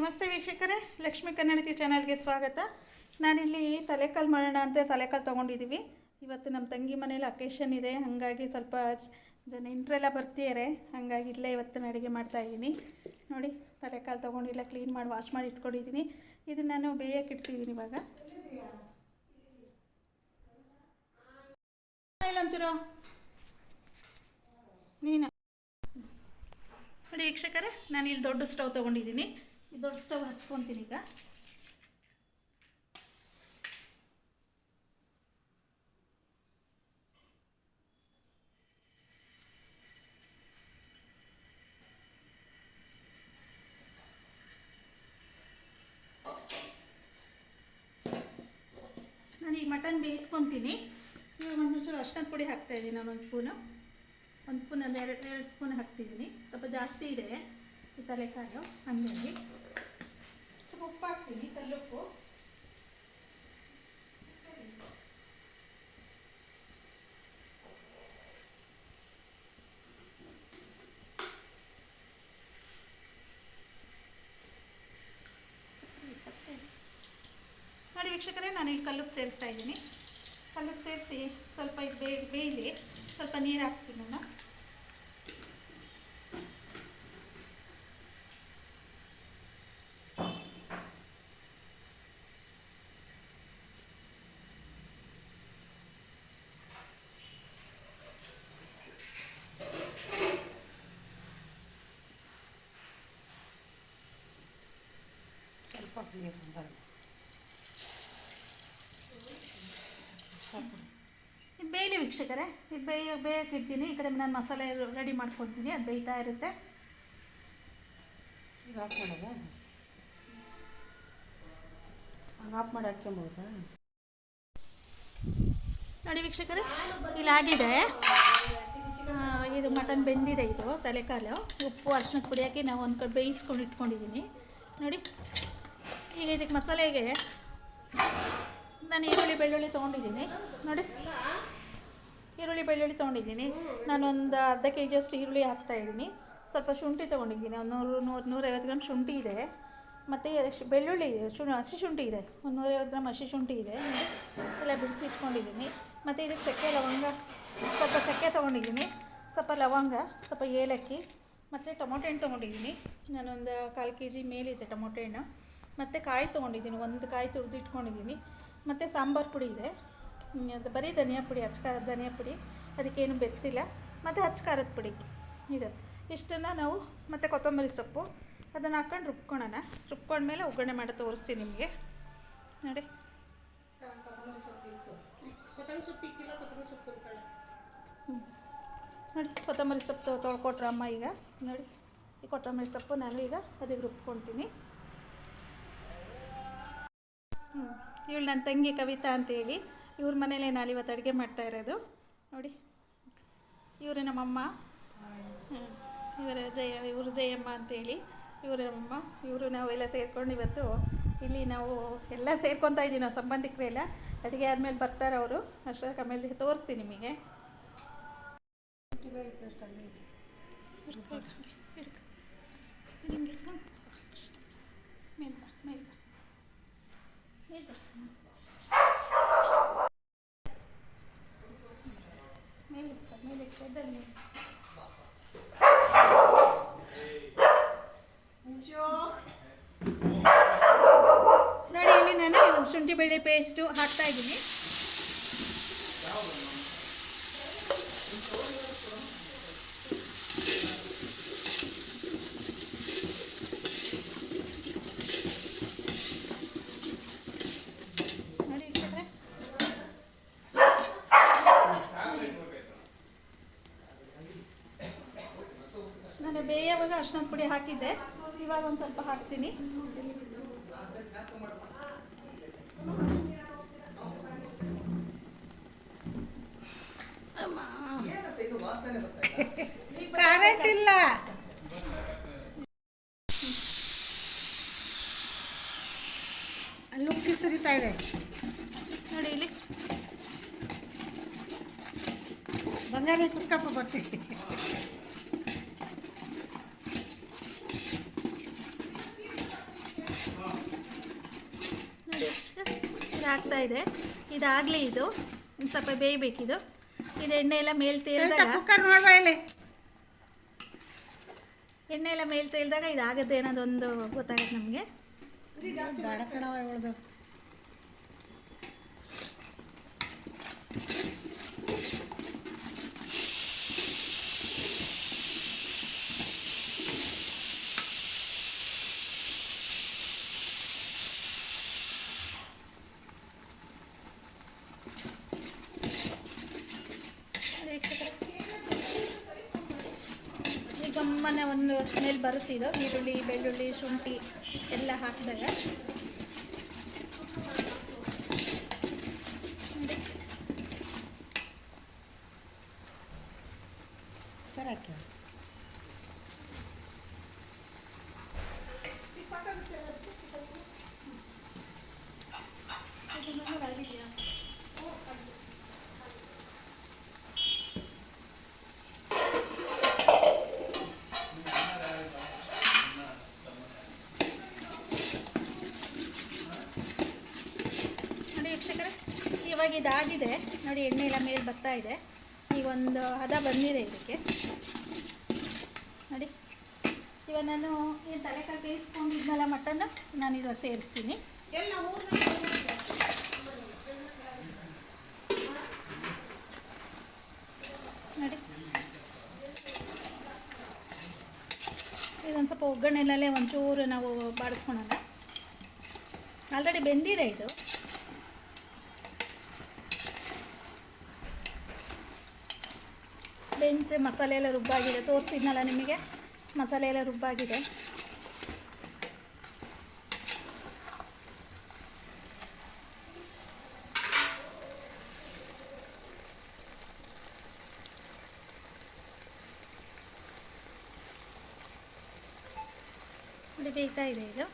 ನಮಸ್ತೆ ವೀಕ್ಷಕರೇ, ಲಕ್ಷ್ಮೀ ಕನ್ನಡತಿ ಚಾನಲ್ಗೆ ಸ್ವಾಗತ. ನಾನಿಲ್ಲಿ ತಲೆಕಾಲು ಮಾಡೋಣ ಅಂತ ತಲೆಕಾಲು ತೊಗೊಂಡಿದ್ದೀವಿ ಇವತ್ತು ನಮ್ಮ ತಂಗಿ ಮನೇಲಿ ಅಕೇಶನ್ ಇದೆ, ಹಾಗಾಗಿ ಸ್ವಲ್ಪ ಜನ ಇಂಟ್ರೆಲ್ಲ ಬರ್ತಿದ್ದಾರೆ ಹಾಗಾಗಿ ಇಲ್ಲೇ ಇವತ್ತು ಅಡುಗೆ ಮಾಡ್ತಾ ಇದ್ದೀನಿ. ನೋಡಿ, ತಲೆಕಾಲು ತೊಗೊಂಡಿಲ್ಲ ಕ್ಲೀನ್ ಮಾಡಿ ವಾಶ್ ಮಾಡಿ ಇಟ್ಕೊಂಡಿದ್ದೀನಿ. ಇದನ್ನು ನಾನು ಬೇಯಕ್ಕೆ ಇಡ್ತಿದ್ದೀನಿ ಇವಾಗ. ಇಲ್ಲೊಂಚೂರು ನೀನು. ನೋಡಿ ವೀಕ್ಷಕರೇ ನಾನು ಇಲ್ಲಿ ದೊಡ್ಡ ಸ್ಟವ್ ತೊಗೊಂಡಿದ್ದೀನಿ. ದೊಡ್ಡ ಸ್ಟವ್ ಹಚ್ಕೊತೀನಿ ಈಗ. ನಾನು ಈ ಮಟನ್ ಬೇಯಿಸ್ಕೊತೀನಿ. ಇವಾಗ ಒಂಚೂರು ಅರ್ಶಿನ ಪುಡಿ ಹಾಕ್ತಾ ಇದ್ದೀನಿ ನಾನು ಒಂದು ಸ್ಪೂನು. ಒಂದು ಸ್ಪೂನ್ ಒಂದು ಎರಡು ಎರಡು ಸ್ಪೂನ್ ಹಾಕ್ತಿದ್ದೀನಿ. ಸ್ವಲ್ಪ ಜಾಸ್ತಿ ಇದೆ ಈ ತಲೆಕಾಳು ಹಂಗಾಗಿ. ಸ್ವಲ್ಪ ಉಪ್ಪು ಹಾಕ್ತೀನಿ ಕಲ್ಲುಪ್ಪು ನೋಡಿ ವೀಕ್ಷಕರೇ, ನಾನು ಇಲ್ಲಿ ಕಲ್ಲುಪ್ಪು ಸೇರಿಸ್ತಾ ಇದ್ದೀನಿ. ಕಲ್ಲುಪ್ಪು ಸೇರಿಸಿ ಸ್ವಲ್ಪ ಬೇಯಲಿ, ಸ್ವಲ್ಪ ನೀರು ಹಾಕ್ತೀನಿ ನಾನು. ಸ್ವಲ್ಪ ನೀರು ಬಂದಾಗ ಇದು ಬೇಯಲಿ ವೀಕ್ಷಕರೇ ಇದು ಬೇಯ ಬೇಯಕ್ಕೆ ಇಡ್ತೀನಿ ಈ ಕಡೆ ನಾನು ಮಸಾಲೆ ರೆಡಿ ಮಾಡ್ಕೊತೀನಿ ಅದು ಬೇಯ್ತಾ ಇರುತ್ತೆ. ಈಗ ಆಫ್ ಮಾಡೋದ? ಹಂಗೆ ಆಫ್ ಮಾಡಿ ಹಾಕ್ಕೊಂಬೋದಾ ನೋಡಿ ವೀಕ್ಷಕರೇ ಇಲ್ಲಿ ಆಗಿದೆ. ಆ, ಇದು ಮಟನ್ ಬೆಂದಿದೆ ಇದು ತಲೆಕಾಲು. ಉಪ್ಪು ಅರ್ಶಿನ ಪುಡಿ ಹಾಕಿ ನಾವು ಒಂದು ಕಡೆ ಬೇಯಿಸ್ಕೊಂಡು ಇಟ್ಕೊಂಡಿದ್ದೀನಿ ನೋಡಿ. ಈಗ ಇದಕ್ಕೆ ಮಸಾಲೆಗೆ ನಾನು ಈರುಳ್ಳಿ, ಬೆಳ್ಳುಳ್ಳಿ ತೊಗೊಂಡಿದ್ದೀನಿ. ನೋಡಿ. ಈರುಳ್ಳಿ, ಬೆಳ್ಳುಳ್ಳಿ ತೊಗೊಂಡಿದ್ದೀನಿ. ನಾನು ಒಂದು ಅರ್ಧ ಕೆ ಜಿಯಷ್ಟು ಈರುಳ್ಳಿ ಹಾಕ್ತಾಯಿದ್ದೀನಿ ಸ್ವಲ್ಪ ಶುಂಠಿ ತೊಗೊಂಡಿದ್ದೀನಿ. ಒಂದು ನೂರು ನೂರು, ನೂರೈವತ್ತು ಗ್ರಾಮ್ ಶುಂಠಿ ಇದೆ. ಮತ್ತು ಬೆಳ್ಳುಳ್ಳಿ ಇದೆ. ಶು, ಹಸಿ ಶುಂಠಿ ಇದೆ. ಒಂದು ನೂರೈವತ್ತು ಗ್ರಾಮ್ ಹಸಿ ಶುಂಠಿ ಇದೆ. ಎಲ್ಲ ಬಿಡಿಸಿ ಇಟ್ಕೊಂಡಿದ್ದೀನಿ. ಮತ್ತು ಇದಕ್ಕೆ ಚಕ್ಕೆ ಲವಂಗ, ಸ್ವಲ್ಪ ಚಕ್ಕೆ ತೊಗೊಂಡಿದ್ದೀನಿ. ಸ್ವಲ್ಪ ಲವಂಗ, ಸ್ವಲ್ಪ ಏಲಕ್ಕಿ, ಮತ್ತು ಟೊಮೊಟೊ ಹಣ್ಣು ತೊಗೊಂಡಿದ್ದೀನಿ. ನಾನೊಂದು ಕಾಲು ಕೆ ಜಿ ಮೇಲಿದೆ ಟೊಮೊಟೊ ಹಣ್ಣು. ಮತ್ತು ಕಾಯಿ ತೊಗೊಂಡಿದ್ದೀನಿ ಒಂದು ಕಾಯಿ ತುರಿದು ಇಟ್ಕೊಂಡಿದ್ದೀನಿ. ಮತ್ತು ಸಾಂಬಾರು ಪುಡಿ ಇದೆ. ಅದು ಬರೀ ಧನಿಯಾ ಪುಡಿ ಹಚ್ಕ ಧನಿಯಾ ಪುಡಿ ಅದಕ್ಕೇನು ಬೆರೆಸಿಲ್ಲ. ಮತ್ತು ಹಚ್ಚ ಖಾರದ ಪುಡಿ ಇದು. ಇಷ್ಟನ್ನು ನಾವು ಮತ್ತು ಕೊತ್ತಂಬರಿ ಸೊಪ್ಪು ಅದನ್ನು ಹಾಕ್ಕೊಂಡು ರುಬ್ಕೊಳ್ಳೋಣ. ರುಬ್ಕೊಂಡ್ಮೇಲೆ ಒಗ್ಗರಣೆ ಮಾಡಿ ತೋರಿಸ್ತೀನಿ ನಿಮಗೆ. ನೋಡಿ. ಕೊತ್ತಂಬರಿ ಸೊಪ್ಪು ಕೊತ್ತಂಬರಿ ಸೊಪ್ಪು ಇಕ್ಕಿಲ್ಲ ಕೊತ್ತಂಬರಿ ಸೊಪ್ಪು ಇರ್ತಾಳೆ ನೋಡಿ ಕೊತ್ತಂಬರಿ ಸೊಪ್ಪು ತೊಳ್ಕೊಟ್ರಮ್ಮ ಅಮ್ಮ ಈಗ. ನೋಡಿ ಈ ಕೊತ್ತಂಬರಿ ಸೊಪ್ಪು ನಾನು ಈಗ ಅದಕ್ಕೆ ರುಬ್ಕೊಳ್ತೀನಿ. ಹ್ಞೂ ಇವಳು ನನ್ನ ತಂಗಿ ಕವಿತಾ ಅಂತೇಳಿ. ಇವ್ರ ಮನೇಲೇ ನಾನು ಇವತ್ತು ಅಡುಗೆ ಮಾಡ್ತಾ ಇರೋದು. ನೋಡಿ. ಇವರು ನಮ್ಮಮ್ಮ. ಹ್ಞೂ ಇವರ ಜಯ ಇವರು ಜಯಮ್ಮ ಅಂತೇಳಿ. ಇವರು ನಮ್ಮಮ್ಮ. ಇವರು ನಾವೆಲ್ಲ ಸೇರ್ಕೊಂಡು ಇವತ್ತು ಇಲ್ಲಿ ನಾವು ಎಲ್ಲ ಸೇರ್ಕೊತಾ ಇದ್ದೀವಿ ನಾವು ಸಂಬಂಧಿಕರೆಲ್ಲ ಅಡುಗೆ ಆದಮೇಲೆ ಬರ್ತಾರೆ ಅವರು. ಅಷ್ಟಕ್ಕೆ ಆಮೇಲೆ ತೋರಿಸ್ತೀನಿ ನಿಮಗೆ ಮೇಲ್ ಬಾ, ಮೇಲ್ ಬಾ. ಮೇಲ್ ಬಾ ಸಮ. ಮೇಲ್ ಇಟ್ಕೊ, ಮೇಲ್ ಇಟ್ಕೊ, ಎದ್ದೇಳು ನೀನು. ನೋಡಿ ಇಲ್ಲಿ ನಾನು ಒಂದು ಪೇಸ್ಟು ಹಾಕ್ತಾ ಇದ್ದೀನಿ. ನಾನು ಬೇಯವಾಗ ಪುಡಿ ಹಾಕಿದ್ದೆ. ಇವಾಗ ಒಂದು ಸ್ವಲ್ಪ ಹಾಕ್ತೀನಿ. ಅಲ್ಲಿ ಸುರಿತಾ ಇದೆ. ನೋಡಿ ಇಲ್ಲಿ. ಬಂಗಾರಿ ಕುಕ್ಕಪ್ಪ ಬರ್ತೀವಿ ನೋಡಿ ಆಗ್ತಾ ಇದೆ. ಇದಾಗ್ಲಿ ಇದು. ಒಂದು ಸ್ವಲ್ಪ ಬೇಯ್ಬೇಕಿದು. ಇದು ಎಣ್ಣೆ ಎಲ್ಲ ಮೇಲೆ ತೇಲ್ದಾಗ ಕುಕ್ಕರ್ ಇಲ್ಲಿ. ಎಣ್ಣೆ ಎಲ್ಲ ಮೇಲೆ ತೇಲಿದಾಗ ಇದಾಗುತ್ತೆ ಅನ್ನೋದೊಂದು ಗೊತ್ತಾಗುತ್ತೆ ನಮಗೆ. ಬೇಡ ಕಣವ ಇವಳ್ದು ಗಮ್ಮನೆ ಒಂದು ಸ್ಮೆಲ್ ಬರುತ್ತಿದ್ದು ಈರುಳ್ಳಿ ಬೆಳ್ಳುಳ್ಳಿ ಶುಂಠಿ ಎಲ್ಲ ಹಾಕಿದಾಗ ನೋಡಿ ಚೆನ್ನಾಗಿ ನೋಡಿ ವೀಕ್ಷಕರೇ ಇದಾಗಿದೆ ನೋಡಿ ಎಣ್ಣೆ ಎಲ್ಲ ಮೇಲೆ ಬರ್ತಾ ಇದೆ. ಈಗ ಒಂದು ಹದ ಬಂದಿದೆ ಇದಕ್ಕೆ. ನೋಡಿ. ಇವಾಗ ನಾನು ಏನು ತಲೆಕಾಯಿ ಬೇಯಿಸ್ಕೊಂಡಿದ್ನಲ್ಲ ಮಟನ್ ನಾನು ಇದು ಸೇರಿಸ್ತೀನಿ. ಎಲ್ಲ ನೋಡಿ. ಇದೊಂದು ಸ್ವಲ್ಪ ಒಗ್ಗರಣೆಲ್ಲೇ ಒಂಚೂರು ನಾವು ಬಾಡಿಸ್ಕೊಳೋಣ. ಆಲ್ರೆಡಿ ಬೆಂದಿದೆ ಇದು. ಬೆಂಚ್ ಮಸಾಲೆ ಎಲ್ಲ ರುಬ್ಬಾಗಿದೆ ತೋರಿಸಿದ್ನಲ್ಲ ನಿಮಗೆ ಮಸಾಲೆ ಎಲ್ಲ ರುಬ್ಬಾಗಿದೆ ನೋಡಿ ಬೇಯ್ತಾ ಇದೆ ಇದು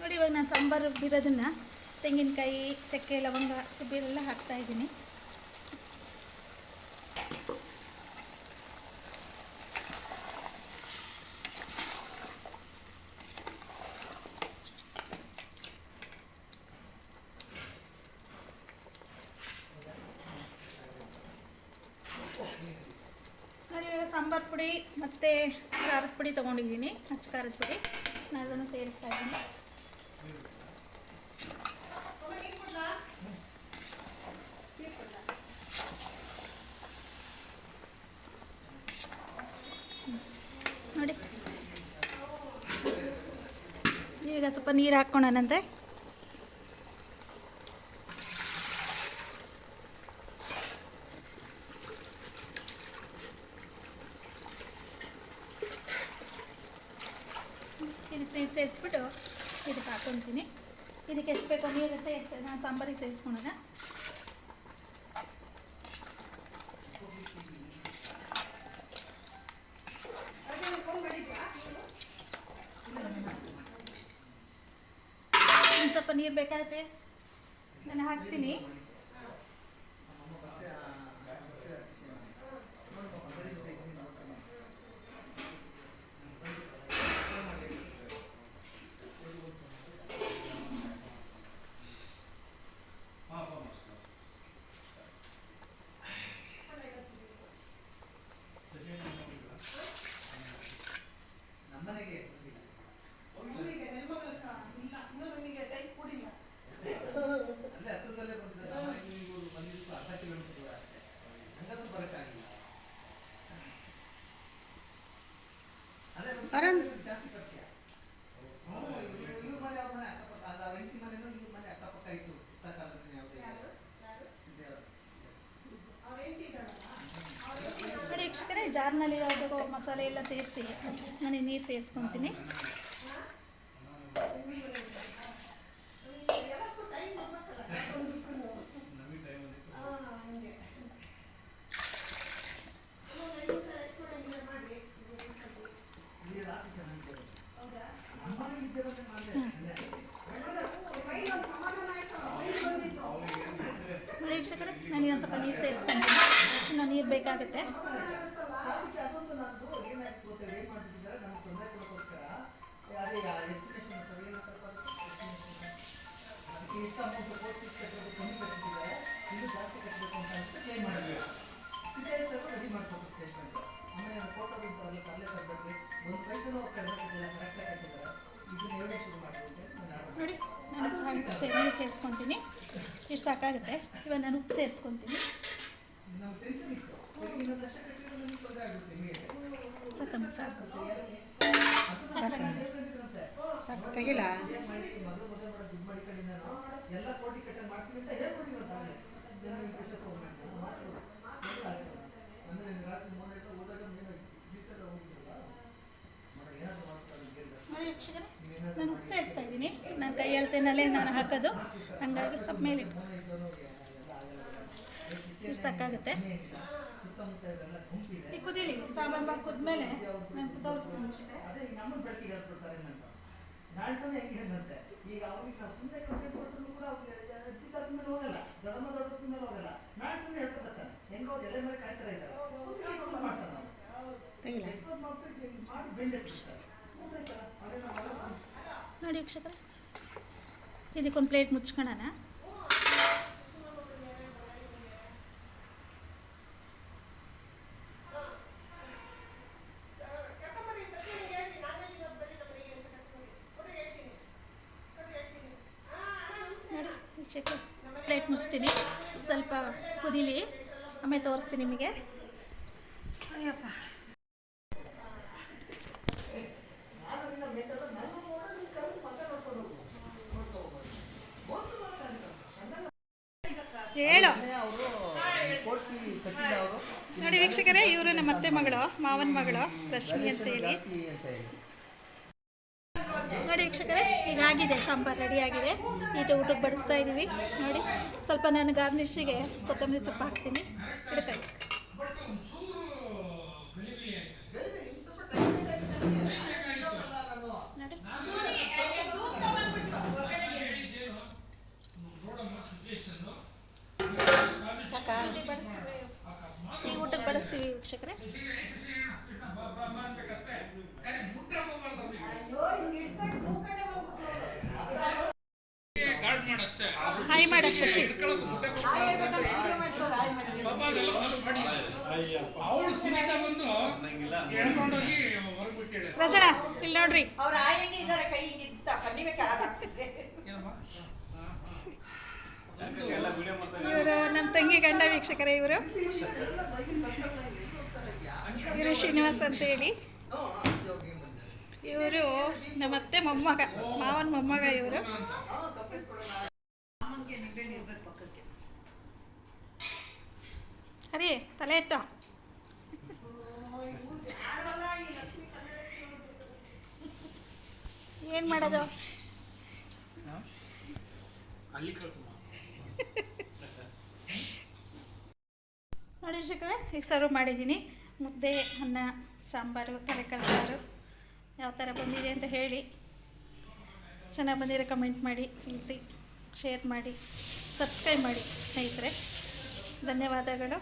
ನೋಡಿ ಇವಾಗ ನಾನು ಸಾಂಬಾರು ಬಿರೋದನ್ನ ತೆಂಗಿನಕಾಯಿ ಚಕ್ಕೆ ಲವಂಗ ರುಬ್ಬಿರೆಲ್ಲ ಹಾಕ್ತಾ ಇದ್ದೀನಿ. ಸಾಂಬಾರು ಪುಡಿ ಮತ್ತು ಖಾರದ ಪುಡಿ ತೊಗೊಂಡಿದ್ದೀನಿ, ಹಚ್ಚ ಖಾರದ ಪುಡಿ. ನಾನು ಸೇರಿಸ್ತಾ ಇದ್ದೀನಿ. ನೋಡಿ. ಈಗ ಸ್ವಲ್ಪ ನೀರು ಹಾಕ್ಕೊಳನಂತೆ ಇದಕ್ಕೆ ನೀರು ಸೇರಿಸ್ಬಿಟ್ಟು ಇದಕ್ಕೆ ಹಾಕ್ಕೊತೀನಿ ಇದಕ್ಕೆ ಎಷ್ಟು ಬೇಕೋ ನೀರು ಸೇರಿಸಿ, ನಾನು ಸಾಂಬಾರಿಗೆ ಸೇರಿಸ್ಕೊಳೋಣ. ಸ್ವಲ್ಪ ನೀರು ಬೇಕಾಗುತ್ತೆ. ನಾನು ಹಾಕ್ತೀನಿ ಅರಂದ್ ನೋಡಿ ವೀಕ್ಷಕರೇ ಜಾರ್ನಲ್ಲಿ ಯಾವುದೋ ಮಸಾಲೆ ಎಲ್ಲ ಸೇರಿಸಿ, ನಾನು ನೀರು ಸೇರಿಸ್ಕೊತೀನಿ. ನನಗೆ ಒಂದು ಸ್ವಲ್ಪ ನೀರು ಸೇರಿಸ್ಕೊಂತೀನಿ. ಇನ್ನೂ ನೀರು ಬೇಕಾಗುತ್ತೆ. ಅದಕ್ಕೆ ಅದೊಂದು ನಂದು. ಏನಾಯ್ತು ಗೊತ್ತಾ? ಏನು ಮಾಡ್ತಿದ್ದಾರೆ ನಮ್ಗೆ ತೊಂದರೆ ಕೊಡೋಕ್ಕೋಸ್ಕರ. ಅದೇ ಎಸ್ಟಿಮೇಷನ್ ಸರ್ ಏನು ಅದಕ್ಕೆ ಎಷ್ಟು ಅಮೌಂಟ್ ಕೋರ್ಟ್ ಫೀಸ್ ಕಟ್ಟೋದು ಕಮ್ಮಿ ಕಟ್ಟಿದ್ದಾರೆ ಇನ್ನೂ ಜಾಸ್ತಿ ಕಟ್ಟಬೇಕು ಅಂತ ಅನ್ಸುತ್ತೆ ಕ್ಲೇಮ್ ಮಾಡಬೇಕು ಸಿಬಿಐ ಸರ್ ರೆಡಿ ಮಾಡ್ಕೊಟ್ಟು ಸ್ಟೇಷನ್ ಆಮೇಲೆ ನಾನು ಫೋಟೋ ಬಿಟ್ಟು ಅಲ್ಲಿ ಪರ್ಲೆ ತರಬೇಡ್ರಿ. ಒಂದು ಪೈಸೆನೂ ಕಡಿಮೆ ಕಟ್ಟಿಲ್ಲ ಕರೆಕ್ಟಾಗಿ ಕಟ್ಟಿದ್ದಾರೆ. ಇದನ್ನ ಹೇಳೋ ಶುರು ಮಾಡಿ ಅಂತ ನಾನು ನೋಡಿ ನಾನು ಸೇರಿಸ್ಕೊತೀನಿ. ಇಷ್ಟು ಸಾಕಾಗುತ್ತೆ. ಇವಾಗ ನಾನು ಉಪ್ಪು ಸೇರಿಸ್ಕೊತೀನಿ. ಅಂತ ಸಾಕು. ಸಾಕು. ತೆಗಿಲ್ಲ ನಾನು ಸೇರಿಸ್ತಾ ಇದ್ದೀನಿ. ನಾನು ಕೈ ಎಳ್ತೇನಲ್ಲೇ ನಾನು ಹಾಕೋದು. ಹಂಗಾಗಿ ಸ್ವಲ್ಪ ಮೇಲೆ ಸಾಕಾಗುತ್ತೆ. ಕುದೀಲಿ ಸಾಂಬಾರು ಕುದ್ಮೇಲೆ ನಾನು ತೋರಿಸ್ತೀನಿ. ವೀಕ್ಷಕರೇ ಅದೇ ಈಗ ನಮ್ಮನ್ನ ಬೆಳಕಿಗೆ ಹೇಳ್ಬಿಡ್ತಾರೆ ನಂತ ನಾಳೆ ಸಲ ಹೆಂಗೆ ಏನಂತೆ? ಈಗ ಅವ್ರಿಗೆ ನಾವು ಸುಮ್ಮನೆ ಕಂಪ್ಲೇಂಟ್ ಕೊಟ್ಟರು ಕೂಡ ಅವ್ರಿಗೆ ಅಜ್ಜಿ ತಾತ ಮೇಲೆ ಹೋಗಲ್ಲ. ದೊಡ್ಡಮ್ಮ ದೊಡ್ಡಪ್ಪ ಮೇಲೆ ಹೋಗಲ್ಲ. ನಾಳೆ ಸುಮ್ಮನೆ ಹೇಳ್ತಾ ಹೆಂಗೋ ಅವ್ರು ಎಲೆ ಮೇಲೆ ಕಾಯ್ತಾ ಇದ್ದಾರೆ. ಎಕ್ಸ್ಪೋಸ್ ಮಾಡ್ತಾನೆ ನಾವು. ತೆಗಿಲ್ಲ ಎಕ್ಸ್ಪೋಸ್ ಮಾಡ್ಬಿಟ್ಟು ಹಿಂಗ್ ಮಾಡಿ ಬೆಂಡೆತ್ತಿರ್ತಾರೆ ಗೊತ್ತಾಯ್ತಲ್ಲ ಅದೇ ನಾವು ನೋಡಿ ವೀಕ್ಷಕರೇ ಇದಕ್ಕೊಂದು ಪ್ಲೇಟ್ ಮುಚ್ಕೊಳ್ಳೋಣ. ವೀಕ್ಷಕರೇ ಪ್ಲೇಟ್ ಮುಚ್ತೀನಿ. ಸ್ವಲ್ಪ ಕುದೀಲಿ. ಆಮೇಲೆ ತೋರಿಸ್ತೀನಿ ನಿಮಗೆ. ಅಯ್ಯಪ್ಪ. ಹೇಳು. ನೋಡಿ ವೀಕ್ಷಕರೇ, ಇವರು ನಮ್ಮ ಅತ್ತೆ ಮಗಳು, ಮಾವನ ಮಗಳು, ರಶ್ಮಿ ಅಂತ ಹೇಳಿ. ನೋಡಿ ವೀಕ್ಷಕರೇ ಈಗ ಆಗಿದೆ ಸಾಂಬಾರು ರೆಡಿ ಆಗಿದೆ ನೀಟು ಊಟಕ್ಕೆ ಬಡಿಸ್ತಾ ಇದ್ದೀವಿ ನೋಡಿ, ಸ್ವಲ್ಪ ನಾನು ಗಾರ್ನಿಶಿಗೆ ಕೊತ್ತಂಬರಿ ಸೊಪ್ಪು ಹಾಕ್ತೀನಿ. ಹಿಡ್ಕೊಳ್ಳಿ ಬಡಿಸ್ತೀವಿ. ಈಗ ಊಟಕ್ಕೆ ಬಡಿಸ್ತೀವಿ ವೀಕ್ಷಕರೇ. ಶಶಿ ರಜಣ ಇಲ್ಲಿ ನೋಡ್ರಿ. ಅವ್ರ ಇದ್ದಾರೆ ಕೈ ಕಣ್ಣಿಗೆ ಇವರು ನಮ್ಮ ತಂಗಿ ಗಂಡ ವೀಕ್ಷಕರೇ ಇವರು. ಇವರು ಶ್ರೀನಿವಾಸ್ ಅಂತ ಹೇಳಿ. ಇವರು ನಮ್ಮ ಅತ್ತೆ ಮೊಮ್ಮಗ ಮಾವನ ಮೊಮ್ಮಗ ಇವರು. ಅರಿ ತಲೆ ಎತ್ತ. ಏನು ಮಾಡೋದು? ಅಲ್ಲಿ ನೋಡಿ ಶಿಖರೆ ಈಗ ಸರ್ವ್ ಮಾಡಿದ್ದೀನಿ. ಮುದ್ದೆ ಅನ್ನ ಸಾಂಬಾರು ತಲೆಕಾಲು ಸಾರು. ಯಾವ ಥರ ಬಂದಿದೆ ಅಂತ ಹೇಳಿ. ಚೆನ್ನಾಗಿ ಬಂದಿರೋ ಕಮೆಂಟ್ ಮಾಡಿ ತಿಳಿಸಿ. ಶೇರ್ ಮಾಡಿ ಸಬ್ಸ್ಕ್ರೈಬ್ ಮಾಡಿ ಸ್ನೇಹಿತರೆ. ಧನ್ಯವಾದಗಳು.